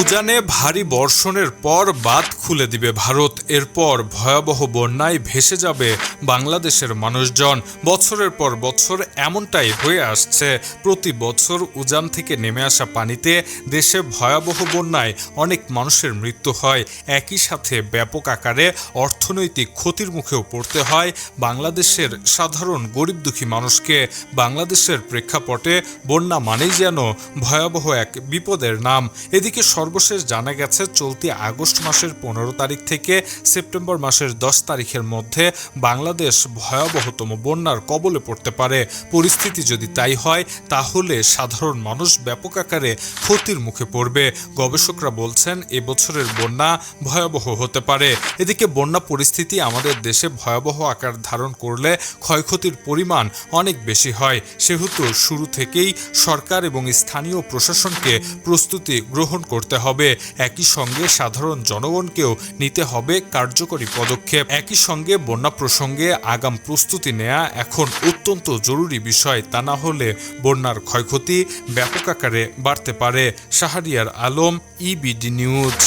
উজানে ভারী বর্ষণের পর বাঁধ খুলে দিবে ভারত। এরপর ভয়াবহ বন্যায় ভেসে যাবে বাংলাদেশের মানুষজন। বছরের পর বছর এমনটাই হয়ে আসছে। প্রতি বছর উজান থেকে নেমে আসা পানিতে দেশে ভয়াবহ বন্যায় অনেক মানুষের মৃত্যু হয়। একই সাথে ব্যাপক আকারে অর্থনৈতিক ক্ষতির মুখেও পড়তে হয়। বাংলাদেশের সাধারণ গরিব দুঃখী মানুষকে বাংলাদেশের প্রেক্ষাপটে বন্যা মানেই যেন ভয়াবহ এক বিপদের নাম। এদিকে সর্বশেষ জানা গেছে, চলতি আগস্ট মাসের পনেরো তারিখ থেকে সেপ্টেম্বর মাসের দশ তারিখের মধ্যে বাংলাদেশ ভয়াবহতম বন্যার কবলে পড়তে পারে। পরিস্থিতি যদি তাই হয়, তাহলে সাধারণ মানুষ ব্যাপক আকারে ক্ষতির মুখে পড়বে। গবেষকরা বলছেন, এবছরের বন্যা ভয়াবহ হতে পারে। এদিকে বন্যা পরিস্থিতি আমাদের দেশে ভয়াবহ আকার ধারণ করলে ক্ষয়ক্ষতির পরিমাণ অনেক বেশি হয়। সেহেতু শুরু থেকেই সরকার এবং স্থানীয় প্রশাসনকে প্রস্তুতি গ্রহণ করতে হবে। একই সঙ্গে সাধারণ জনগণকেও নিতে হবে কার্যকরী পদক্ষেপ। একই সঙ্গে বন্যা প্রসঙ্গে আগাম প্রস্তুতি নেয়া এখন অত্যন্ত জরুরি বিষয়। তা না হলে বন্যার ক্ষয়ক্ষতি ব্যাপক আকারে বাড়তে পারে। Shahriar Alam EBD news